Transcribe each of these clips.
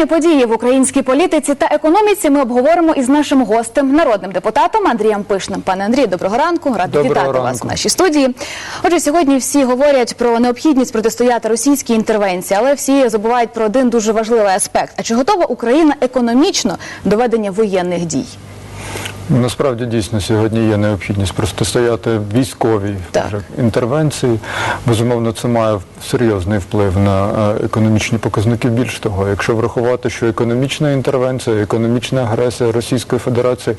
Останні події в українській політиці та економіці ми обговоримо із нашим гостем, народним депутатом Андрієм Пишним. Пане Андрію, доброго ранку. Раді Доброго вітати ранку. вас в нашій студії. Отже, сьогодні всі говорять про необхідність протистояти російській інтервенції, але всі забувають про один дуже важливий аспект. А чи готова Україна економічно до ведення воєнних дій? Насправді дійсно сьогодні є необхідність протистояти військовій Так. інтервенції. Безумовно, це має серйозний вплив на е, економічні показники. Більш того, якщо врахувати, що економічна інтервенція, економічна агресія Російської Федерації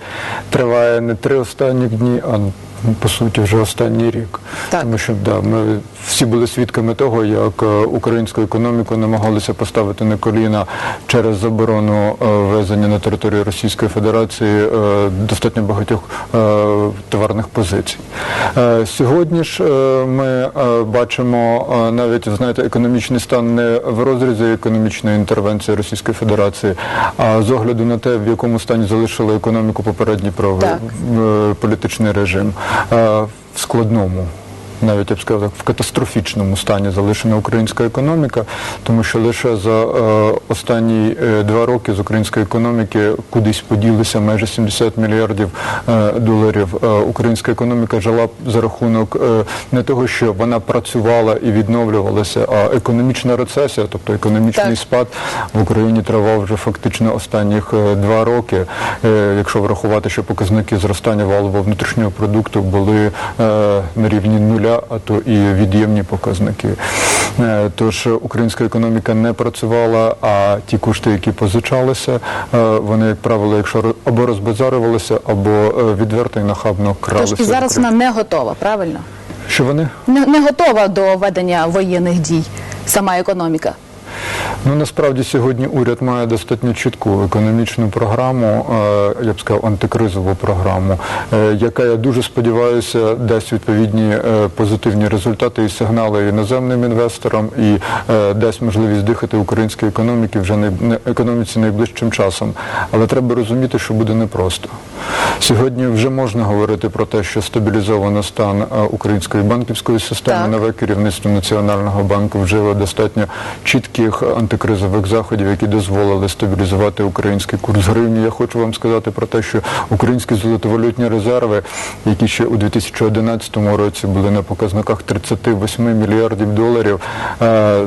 триває не три останні дні, а ну, по суті вже останній рік. Так. Тому що да, ми всі були свідками того, як е, українську економіку намагалися поставити на коліна через заборону е, ввезення на територію Російської Федерації е, достатньо багатьох товарних позицій. Сьогодні ж ми бачимо навіть знаєте, економічний стан не в розрізі економічної інтервенції Російської Федерації, а з огляду на те, в якому стані залишили економіку попередній правовий політичний режим в складному. Навіть я б сказав, так, в катастрофічному стані залишена українська економіка, тому що лише за е, останні е, два роки з української економіки кудись поділися майже 70 мільярдів е, доларів. Е, українська економіка жила за рахунок е, не того, що вона працювала і відновлювалася, а економічна рецесія, тобто економічний Так. спад в Україні тривав вже фактично останніх е, два роки. Е, Якщо врахувати, що показники зростання валового внутрішнього продукту були е, на рівні нуля, а то і від'ємні показники. Е, Тож українська економіка не працювала, а ті кошти, які позичалися, е, вони, як правило, якщо або розбазарювалися, або е, відверто і нахабно кралися. Тож і зараз вона не готова, правильно? Що вони? Не, не готова до ведення воєнних дій сама економіка. Ну насправді сьогодні уряд має достатньо чітку економічну програму, е, я б сказав, антикризову програму, е, яка я дуже сподіваюся дасть відповідні е, позитивні результати і сигнали іноземним інвесторам і дасть можливість дихати українській економіці вже не- економіці найближчим часом. Але треба розуміти, що буде непросто. Сьогодні вже можна говорити про те, що стабілізовано стан української банківської системи. Так. Нове керівництво Національного банку вжило достатньо чітких антикризових заходів, які дозволили стабілізувати український курс гривні. Я хочу вам сказати про те, що українські золотовалютні резерви, які ще у 2011 році були на показниках 38 мільярдів доларів,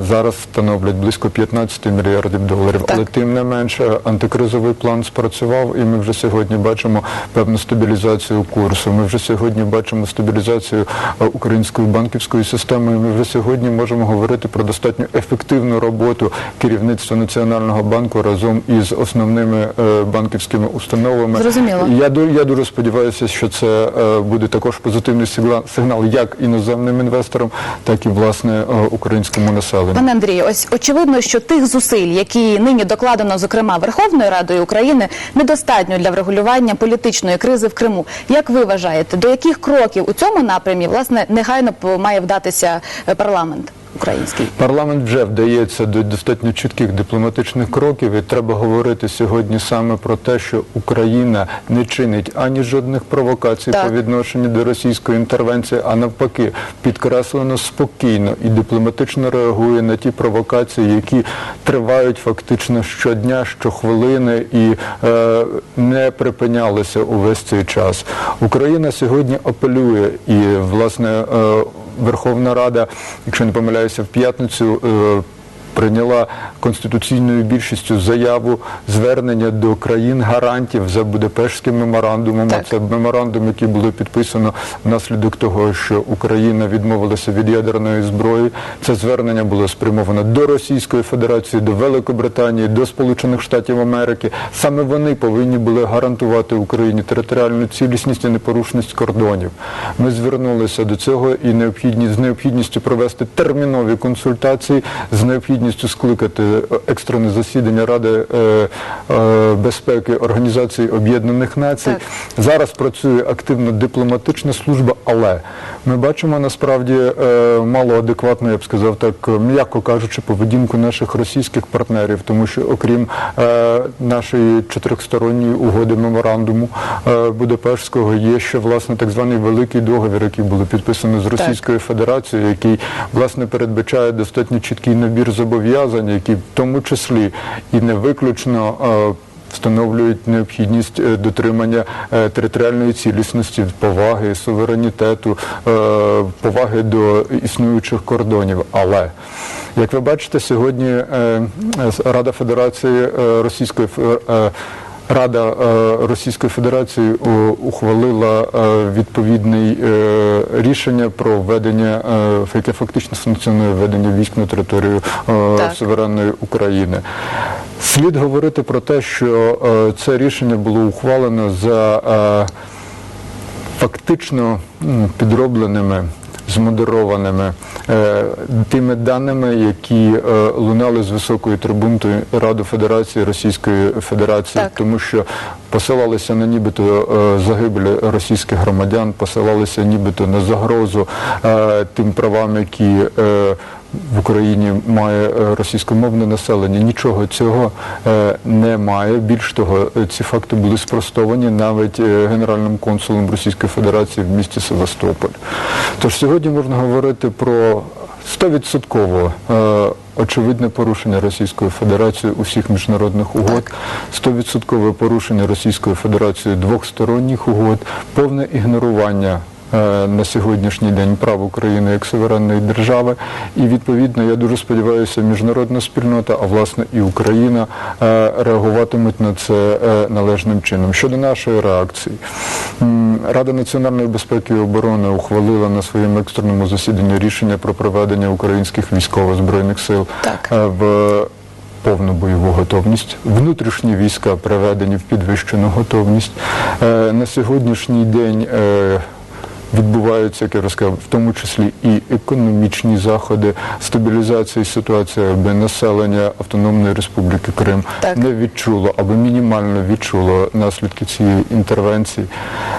зараз становлять близько 15 мільярдів доларів. Так. Але тим не менше антикризовий план спрацював, і ми вже сьогодні бачимо певну стабілізацію курсу. Ми вже сьогодні бачимо стабілізацію української банківської системи. і Ми вже сьогодні можемо говорити про достатньо ефективну роботу керівництва Національного банку разом із основними е, банківськими установами. Зрозуміло. Я я дуже сподіваюся, що це е, буде також позитивний сигнал, сигнал як іноземним інвесторам, так і власне е, українському населенню. Пане Андрію, ось очевидно, що тих зусиль, які нині докладено, зокрема Верховною Радою України, недостатньо для врегулювання політичної кризи в Криму. Як ви вважаєте, до яких кроків у цьому напрямі власне негайно має вдатися парламент український? Парламент вже вдається до достатньо чітких дипломатичних кроків, і треба говорити сьогодні саме про те, що Україна не чинить ані жодних провокацій Так. по відношенню до російської інтервенції, а навпаки, підкреслено спокійно і дипломатично реагує на ті провокації, які тривають фактично щодня, щохвилини і е, не припинялися увесь цей час. Україна сьогодні апелює і власне. Е, Верховна Рада, якщо не помиляюся, в п'ятницю е, прийняла конституційною більшістю заяву звернення до країн гарантів за Будапештським меморандумом. Так. Це меморандум, який було підписано внаслідок того, що Україна відмовилася від ядерної зброї. Це звернення було спрямовано до Російської Федерації, до Великобританії, до Сполучених Штатів Америки. Саме вони повинні були гарантувати Україні територіальну цілісність і непорушність кордонів. Ми звернулися до цього і необхідні з необхідністю провести термінові консультації, з необхідністю скликати екстрене засідання Ради е, е, безпеки Організації Об'єднаних Націй. Зараз працює активно дипломатична служба, але Ми бачимо насправді е, малоадекватну, я б сказав так, м'яко кажучи, поведінку наших російських партнерів, тому що окрім е, нашої чотирьохсторонньої угоди меморандуму е, Будапештського є ще власне так званий великий договір, який було підписано з Російською Федерацією, який власне передбачає достатньо чіткий набір зобов'язань, які в тому числі і не виключно. Встановлюють необхідність е, дотримання е, територіальної цілісності, поваги, суверенітету, е, поваги до існуючих кордонів. Але як ви бачите, сьогодні Рада Федерації Російської Рада Російської Федерації ухвалила відповідне рішення про введення, яке фактично санкціонує введення військ на територію Так. суверенної України. Слід говорити про те, що е, це рішення було ухвалено за е, фактично підробленими. Змодерованими е, тими даними, які лунали з високої трибуни Ради Федерації Російської Федерації, Так. тому що посилалися на нібито загибель російських громадян, посилалися нібито на загрозу тим правам, які в Україні має е, російськомовне населення. Нічого цього е, немає. Більш того, е, ці факти були спростовані навіть генеральним консулом Російської Федерації в місті Севастополь. Тож сьогодні можна говорити про 100% е, очевидне порушення Російської Федерації усіх міжнародних угод, 100% порушення Російської Федерації двохсторонніх угод, повне ігнорування на сьогоднішній день прав України як суверенної держави. І відповідно, я дуже сподіваюся, міжнародна спільнота, а власне і Україна е, реагуватимуть на це е, належним чином. Щодо нашої реакції, Рада національної безпеки і оборони ухвалила на своєму екстреному засіданні рішення про проведення українських військово-збройних сил Так. е, в повну бойову готовність. Внутрішні війська приведені в підвищену готовність. Е, На сьогоднішній день е, відбуваються, як я розказав, в тому числі і економічні заходи, стабілізації ситуації, аби населення Автономної Республіки Крим Так. не відчуло або мінімально відчуло наслідки цієї інтервенції.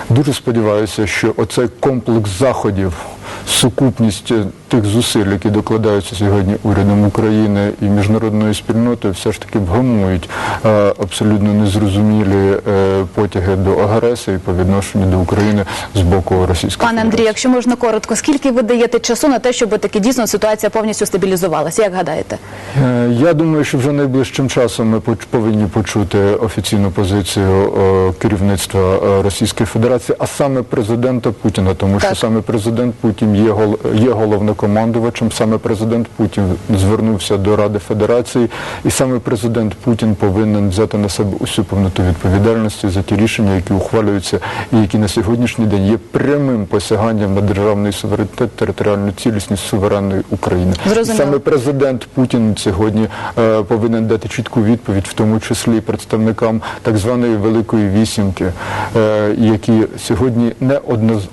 Дуже сподіваюся, що оцей комплекс заходів, сукупність е, тих зусиль, які докладаються сьогодні урядом України і міжнародною спільнотою, все ж таки вгамують е, абсолютно незрозумілі е, потяги до агресії по відношенню до України з боку Російської Пане Федерації. якщо можна коротко, скільки ви даєте часу на те, щоб таки дійсно ситуація повністю стабілізувалася? Як гадаєте? Е, Я думаю, що вже найближчим часом ми повинні почути офіційну позицію керівництва Російської Федерації, а саме президента Путіна, тому що саме президент Путін є, є головнокомандувачем, саме президент Путін звернувся до Ради Федерації, і саме президент Путін повинен взяти на себе усю повноту відповідальності за ті рішення, які ухвалюються і які на сьогоднішній день є прямим посяганням на державний суверенітет, територіальну цілісність суверенної України. Зрозуміло. Саме президент Путін сьогодні е, повинен дати чітку відповідь, в тому числі представникам так званої Великої вісімки, е, які сьогодні не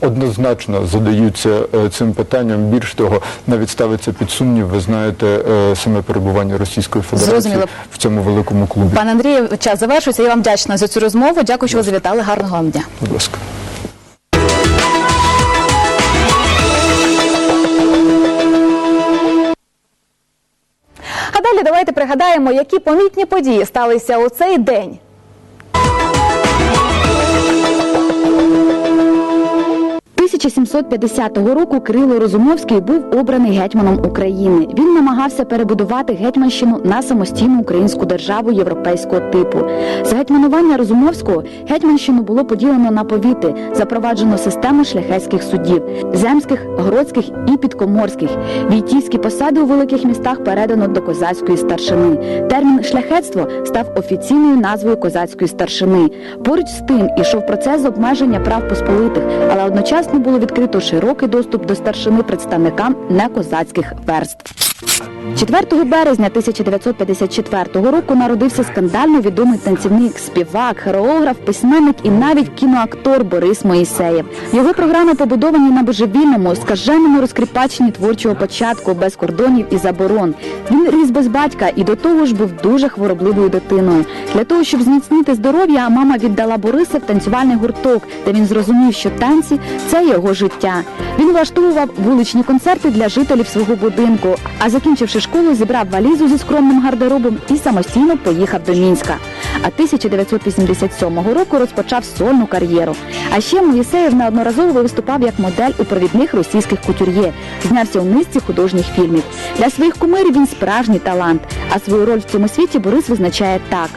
однозначно задаються е, цим питанням. Більш того, навіть ставиться під сумнів, ви знаєте, е, саме перебування Російської Федерації Зрозуміло. в цьому великому клубі. Пане Андрію, час завершується. Я вам вдячна за цю розмову. Дякую, що ви завітали. Гарного вам дня. Будь ласка. А далі давайте пригадаємо, які помітні події сталися у цей день. – 1750 року Кирило Розумовський був обраний гетьманом України. Він намагався перебудувати гетьманщину на самостійну українську державу європейського типу. З гетьманування Розумовського гетьманщину було поділено на повіти, запроваджено систему шляхетських судів, земських, городських і підкоморських. Війтійські посади у великих містах передано до козацької старшини. Термін шляхетство став офіційною назвою козацької старшини. Поруч з тим ішов процес обмеження прав посполитих, але одночасно було відкрито широкий доступ до старшини представникам некозацьких верств. 4 березня 1954 року народився скандально відомий танцівник, співак, хореограф, письменник і навіть кіноактор Борис Моїсеєв. Його програми побудовані на божевільному, скаженому розкріпаченні творчого початку, без кордонів і заборон. Він ріс без батька і до того ж був дуже хворобливою дитиною. Для того, щоб зміцнити здоров'я, мама віддала Бориса в танцювальний гурток, де він зрозумів, що танці це його життя. Він влаштовував вуличні концерти для жителів свого будинку. А закінчивши школу, зібрав валізу зі скромним гардеробом і самостійно поїхав до Мінська. А 1987 року розпочав сольну кар'єру. А ще Моїсеєв неодноразово виступав як модель у провідних російських кутюр'є. Знявся у низці художніх фільмів. Для своїх кумирів він справжній талант. А свою роль в цьому світі Борис визначає так.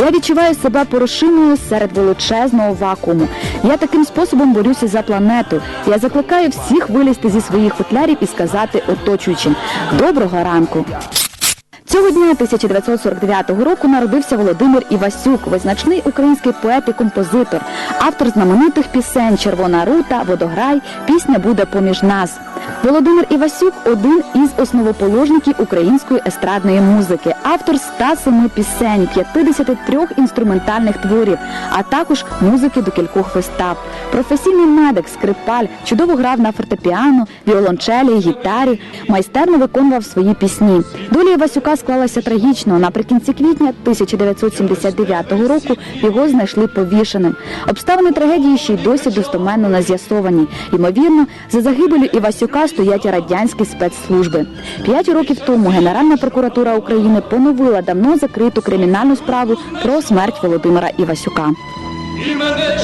Я відчуваю себе порошиною серед величезного вакууму. Я таким способом борюся за планету. Я закликаю всіх вилізти зі своїх футлярів і сказати оточуючим доброго ранку. Цього дня 1949 року народився Володимир Івасюк, визначний український поет і композитор, автор знаменитих пісень Червона рута, Водограй, Пісня буде поміж нас. Володимир Івасюк один із основоположників української естрадної музики, автор 107 пісень, 53 інструментальних творів, а також музики до кількох вистав. Професійний медик, скрипаль, чудово грав на фортепіано, віолончелі, гітарі, майстерно виконував свої пісні. Доля Івасюка склалася трагічно. Наприкінці квітня 1979 року його знайшли повішеним. Обставини трагедії ще й досі достоменно не з'ясовані. Ймовірно, за загибелю Івасюка стоять радянські спецслужби. П'ять років тому Генеральна прокуратура України поновила давно закриту кримінальну справу про смерть Володимира Івасюка. і мене.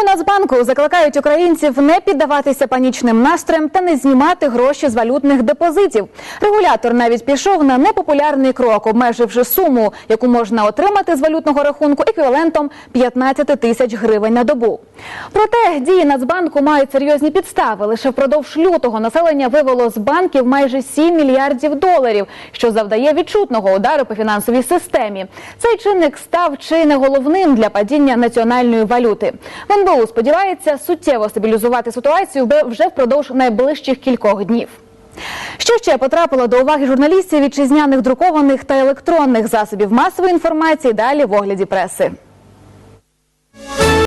У Нацбанку закликають українців не піддаватися панічним настроям та не знімати гроші з валютних депозитів. Регулятор навіть пішов на непопулярний крок, обмеживши суму, яку можна отримати з валютного рахунку еквівалентом 15 тисяч гривень на добу. Проте дії Нацбанку мають серйозні підстави. Лише впродовж лютого населення вивело з банків майже 7 мільярдів доларів, що завдає відчутного удару по фінансовій системі. Цей чинник став чи не головним для падіння національної валюти. В НБУ сподівається суттєво стабілізувати ситуацію вже впродовж найближчих кількох днів. Що ще потрапило до уваги журналістів вітчизняних друкованих та електронних засобів масової інформації далі в огляді преси.